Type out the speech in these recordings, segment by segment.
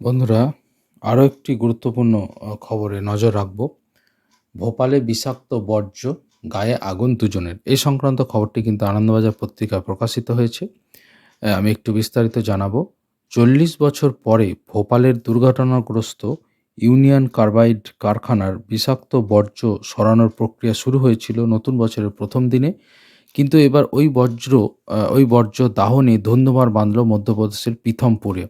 বন্ধুরা, আরও একটি গুরুত্বপূর্ণ খবরে নজর রাখব। ভোপালে বিষাক্ত বর্জ্য, গায়ে আগুন দুজনের। এই সংক্রান্ত খবরটি কিন্তু আনন্দবাজার পত্রিকায় প্রকাশিত হয়েছে। আমি একটু বিস্তারিত জানাব। চল্লিশ বছর পরে ভোপালের দুর্ঘটনাগ্রস্ত ইউনিয়ন কার্বাইড কারখানার বিষাক্ত বর্জ্য সরানোর প্রক্রিয়া শুরু হয়েছিল নতুন বছরের প্রথম দিনে। কিন্তু এবার ওই বজ্র ওই বর্জ্য দাহনে ধন্যবাদ বাঁধল মধ্যপ্রদেশের পিথমপুরে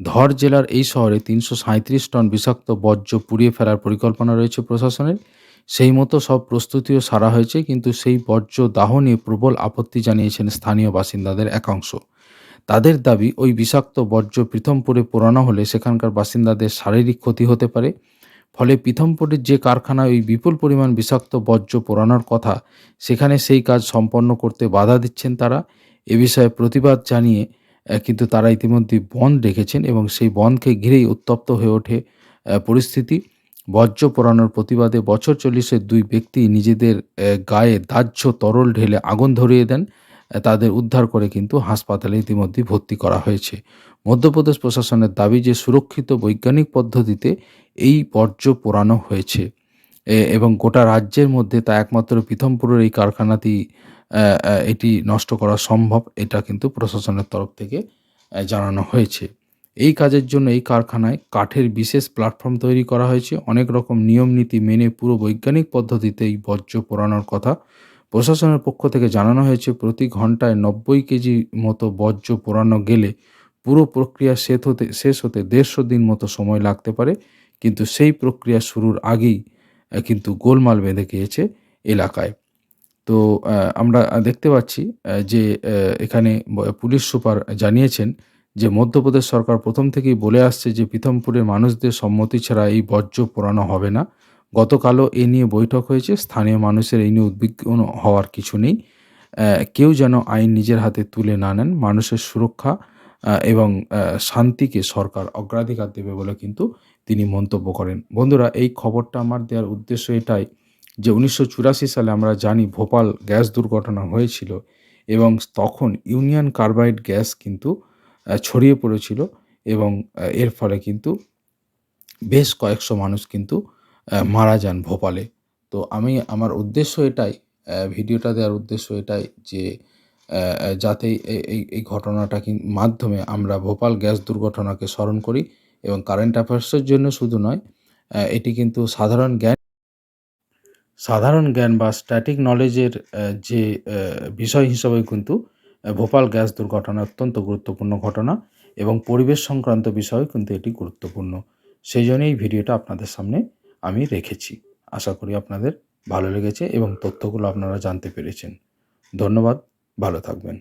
ধর জেলার এই শহরে তিনশো সাঁত্রিশ টন বিষাক্ত বর্জ্য পুড়িয়ে ফেলার পরিকল্পনা রয়েছে প্রশাসনের। সেই মতো সব প্রস্তুতিও সারা হয়েছে, কিন্তু সেই বর্জ্য দাহ নিয়ে প্রবল আপত্তি জানিয়েছেন স্থানীয় বাসিন্দাদের একাংশ। তাদের দাবি, ওই বিষাক্ত বর্জ্য প্রীতমপুরে পোড়ানো হলে সেখানকার বাসিন্দাদের শারীরিক ক্ষতি হতে পারে। ফলে প্রীতমপুরের যে কারখানায় ওই বিপুল পরিমাণ বিষাক্ত বর্জ্য পোড়ানোর কথা, সেখানে সেই কাজ সম্পন্ন করতে বাধা দিচ্ছেন তারা। এ বিষয়ে প্রতিবাদ জানিয়ে কিন্তু তারা ইতিমধ্যে বন্ধ রেখেছেন এবং সেই বন্ধকে ঘিরেই উত্তপ্ত হয়ে ওঠে পরিস্থিতি। বর্জ্য পোড়ানোর প্রতিবাদে বছর চল্লিশের দুই ব্যক্তি নিজেদের গায়ে দাহ্য তরল ঢেলে আগুন ধরিয়ে দেন। তাদের উদ্ধার করে কিন্তু হাসপাতালে ইতিমধ্যে ভর্তি করা হয়েছে। মধ্যপ্রদেশ প্রশাসনের দাবি যে সুরক্ষিত বৈজ্ঞানিক পদ্ধতিতে এই বর্জ্য পোড়ানো হয়েছে। এবং গোটা রাজ্যের মধ্যে তা একমাত্র প্রীতমপুরের এই আহ, এটি নষ্ট করা সম্ভব, এটা কিন্তু প্রশাসনের তরফ থেকে জানানো হয়েছে। এই কাজের জন্য এই কারখানায় কাঠের বিশেষ প্ল্যাটফর্ম তৈরি করা হয়েছে। অনেক রকম নিয়ম নীতি মেনে পুরো বৈজ্ঞানিক পদ্ধতিতে এই বর্জ্য পোড়ানোর কথা প্রশাসনের পক্ষ থেকে জানানো হয়েছে। প্রতি ঘন্টায় নব্বই কেজি মতো বর্জ্য পোড়ানো গেলে পুরো প্রক্রিয়া শেষ হতে শেষ হতে দেড়শো দিন মতো সময় লাগতে পারে। কিন্তু সেই প্রক্রিয়া শুরুর আগেই কিন্তু গোলমাল বেঁধে গিয়েছে এলাকায়। তো আমরা দেখতে পাচ্ছি যে এখানে পুলিশ সুপার জানিয়েছেন যে, মধ্যপ্রদেশ সরকার প্রথম থেকেই বলে আসছে যে প্রীতমপুরের মানুষদের সম্মতি ছাড়া এই বর্জ্য পোড়ানো হবে না। গতকালও এ নিয়ে বৈঠক হয়েছে। স্থানীয় মানুষের এই নিয়ে উদ্বিগ্ন হওয়ার কিছু নেই। কেউ যেন আইন নিজের হাতে তুলে না নেন। মানুষের সুরক্ষা এবং শান্তিকে সরকার অগ্রাধিকার দেবে বলে কিন্তু তিনি মন্তব্য করেন। বন্ধুরা, এই খবরটা আমার দেওয়ার উদ্দেশ্য এটাই যে উনিশশো চুরাশি সালে আমরা জানি ভোপাল গ্যাস দুর্ঘটনা হয়েছিল এবং তখন ইউনিয়ন কার্বাইড গ্যাস কিন্তু ছড়িয়ে পড়েছিল এবং এর ফলে কিন্তু বেশ কয়েকশো মানুষ কিন্তু মারা যান ভোপালে। তো আমি, আমার উদ্দেশ্য এটাই ভিডিওটা দেওয়ার উদ্দেশ্য এটাই যে যাতে এই- এই ঘটনাটা মাধ্যমে আমরা ভোপাল গ্যাস দুর্ঘটনাকে স্মরণ করি এবং কারেন্ট অ্যাফেয়ার্সের জন্য শুধু নয় এটি কিন্তু সাধারণ জ্ঞান সাধারণ জ্ঞান বা স্ট্যাটিক নলেজের যে বিষয় হিসাবে কিন্তু ভোপাল গ্যাস দুর্ঘটনা অত্যন্ত গুরুত্বপূর্ণ ঘটনা এবং পরিবেশ সংক্রান্ত বিষয় কিন্তু এটি গুরুত্বপূর্ণ। সেই জন্য এই ভিডিওটা আপনাদের সামনে আমি রেখেছি। আশা করি আপনাদের ভালো লেগেছে এবং তথ্যগুলো আপনারা জানতে পেরেছেন। ধন্যবাদ, ভালো থাকবেন।